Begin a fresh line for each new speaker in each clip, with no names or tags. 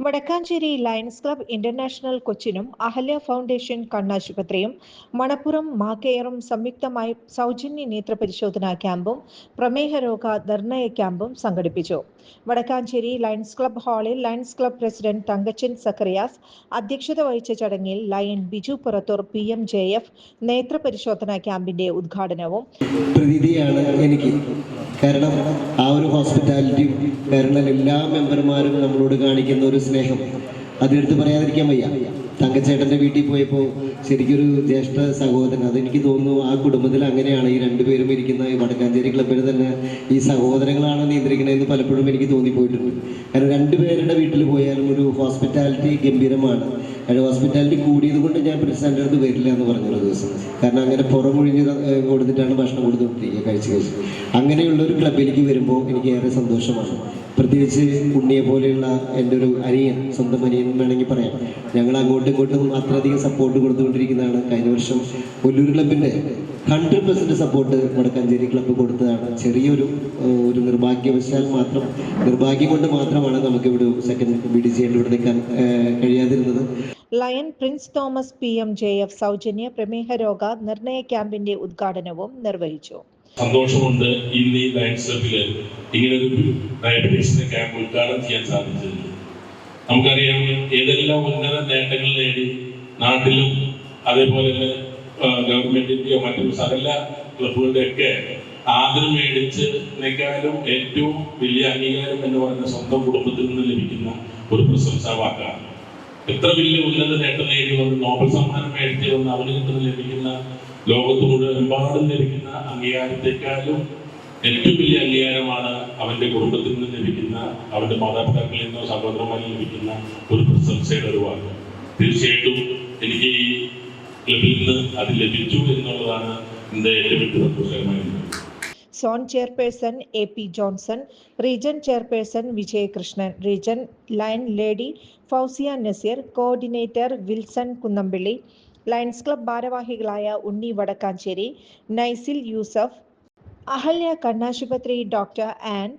Vadakkanchery lions club international കൊച്ചിനും Ahalya foundation കണ്ണാശുപത്രിയും മണപ്പുറം മാക്കെയറും സംയുക്തമായി സൗജന്യ നേത്ര പരിശോധനാ ക്യാമ്പും പ്രമേഹ രോഗ നിർണയ ക്യാമ്പും സംഘടിപ്പിച്ചു. വടക്കാഞ്ചേരി ലയൺസ് ക്ലബ് ഹാളിൽ lions club president Thankachan Zacharias അധ്യക്ഷത വഹിച്ച ചടങ്ങിൽ lion Biju Purathur P M J F നേത്ര പരിശോധനാ ക്യാമ്പിന്റെ ഉദ്ഘാടനവും.
എനിക്ക് കാരണം ആ ഒരു ഹോസ്പിറ്റാലിറ്റിയും എല്ലാ മെമ്പർമാരും നമ്മളോട് കാണിക്കുന്ന ഒരു സ്നേഹം. അതെടുത്ത് പറയാതിരിക്കാൻ വയ്യ. തങ്കച്ചേട്ടന്റെ വീട്ടിൽ പോയപ്പോൾ ശരിക്കൊരു ജ്യേഷ്ഠ സഹോദരൻ അതെനിക്ക് തോന്നുന്നു ആ കുടുംബത്തിൽ അങ്ങനെയാണ് ഈ രണ്ടുപേരും ഇരിക്കുന്ന ഈ വടക്കാഞ്ചേരി ക്ലബ്ബിൽ തന്നെ ഈ സഹോദരങ്ങളാണ് നിയന്ത്രിക്കണതെന്ന് പലപ്പോഴും എനിക്ക് തോന്നിപ്പോയിട്ടുണ്ട്. കാരണം രണ്ടുപേരുടെ വീട്ടിൽ പോയാലും ഒരു ഹോസ്പിറ്റാലിറ്റി ഗംഭീരമാണ്. അത് ഹോസ്പിറ്റാലിറ്റി കൂടിയത് കൊണ്ട് ഞാൻ പ്രസിഡന്റ് അടുത്ത് വരില്ല എന്ന് പറഞ്ഞൊരു ദിവസം. കാരണം അങ്ങനെ പുറമൊഴിഞ്ഞ് കൊടുത്തിട്ടാണ് ഭക്ഷണം കൊടുത്തുകൊണ്ടിരിക്കുക കഴിച്ച് കഴിച്ച്. അങ്ങനെയുള്ള ഒരു ക്ലബിലേക്ക് വരുമ്പോൾ എനിക്ക് ഏറെ സന്തോഷമാണ്. പ്രത്യേകിച്ച് ഉണ്ണിയെ പോലെയുള്ള എന്റെ ഒരു അനിയൻ സ്വന്തം അനിയൻ വേണമെങ്കിൽ പറയാം. ഞങ്ങൾ അങ്ങോട്ടും ഇങ്ങോട്ടും അത്രയധികം സപ്പോർട്ട് കൊടുത്തുകൊണ്ടിരിക്കുന്നതാണ്. കഴിഞ്ഞ വർഷം ഒല്ലൂർ ക്ലബിന്റെ hundred percent support Vadakkanchery club കൊടുത്തതാണ്. ചെറിയൊരു ഒരു നിർഭാഗ്യവശാൽ മാത്രം നിർഭാഗ്യം കൊണ്ട് മാത്രമാണ് നമുക്ക് ഇവിടെ സെക്കൻഡ് ബി ഡി സി ഇവിടെ നിൽക്കാൻ കഴിയാതിരുന്നത്.
Lion Prince Thomas P M J F സൗജന്യ പ്രമേഹ രോഗ നിർണയ ക്യാമ്പിന്റെ ഉദ്ഘാടനവും നിർവഹിച്ചു.
സന്തോഷമുണ്ട് ഇന്ന് ഈ ലയൺസ് ക്ലബിൽ ഇങ്ങനൊരു ഡയബറ്റീസിന്റെ ക്യാമ്പ് ഉദ്ഘാടനം ചെയ്യാൻ സാധിച്ചത്. നമുക്കറിയാം ഏതെല്ലാം ഉന്നത നേട്ടങ്ങൾ നേടി നാട്ടിലും അതേപോലെ തന്നെ ഗവൺമെന്റിന്റെയോ മറ്റു സകല ക്ലബുകളുടെയൊക്കെ ആദരം മേടിച്ച് നിൽക്കാനും ഏറ്റവും വലിയ അംഗീകാരം എന്ന് പറയുന്ന സ്വന്തം കുടുംബത്തിൽ നിന്ന് ലഭിക്കുന്ന ഒരു പ്രശംസാ വാക്കാണ്. എത്ര വലിയ ഉന്നത നേട്ടം നേടി വന്ന് നോബൽ സമ്മാനം മേടിച്ച് വന്ന് അവന് കിട്ടുന്ന ലഭിക്കുന്ന ലോകത്ത് മുഴുവൻ ലഭിക്കുന്ന അംഗീകാരത്തെക്കാളും ഏറ്റവും വലിയ അംഗീകാരമാണ് അവന്റെ കുടുംബത്തിൽ നിന്ന് ലഭിക്കുന്ന അവന്റെ മാതാപിതാക്കളിൽ നിന്നോ സഹോദരന്മാരിൽ ലഭിക്കുന്ന ഒരു പ്രശംസയുടെ ഒരു വാക്ക്. തീർച്ചയായിട്ടും നിന്ന് അത് ലഭിച്ചു എന്നുള്ളതാണ് എന്റെ ഏറ്റവും വലിയ
zone chairperson A P Johnson region chairperson Vijayakrishnan region lion lady Fauzia Nazeer coordinator Wilson Kunnampilly lions club ഭാരവാഹികളായ ഉണ്ണി വടക്കാഞ്ചേരി നൈസിൽ യൂസഫ് അഹല്യ കണ്ണാശുപത്രി ഡോക്ടർ ആൻ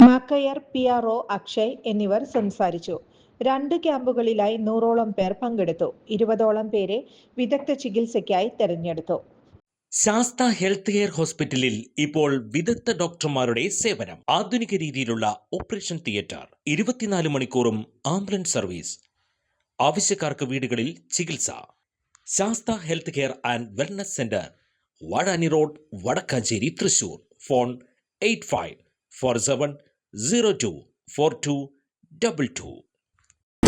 മാക്കയർ പി ആർ ഒ അക്ഷയ് എന്നിവർ സംസാരിച്ചു. രണ്ട് ക്യാമ്പുകളിലായി നൂറോളം പേർ പങ്കെടുത്തു. ഇരുപതോളം പേരെ വിദഗ്ധ ചികിത്സയ്ക്കായി തെരഞ്ഞെടുത്തു.
ശാസ്ത ഹെൽത്ത് കെയർ ഹോസ്പിറ്റലിൽ ഇപ്പോൾ വിദഗ്ധ ഡോക്ടർമാരുടെ സേവനം. ആധുനിക രീതിയിലുള്ള ഓപ്പറേഷൻ തിയേറ്റർ ഇരുപത്തിനാല് മണിക്കൂറും ആംബുലൻസ് സർവീസ്. ആവശ്യക്കാർക്ക് വീടുകളിൽ ചികിത്സ. Sastha health care and wellness centre Vadani road Vadakkanchery Thrissur. Phone eight five four seven zero two four two double two.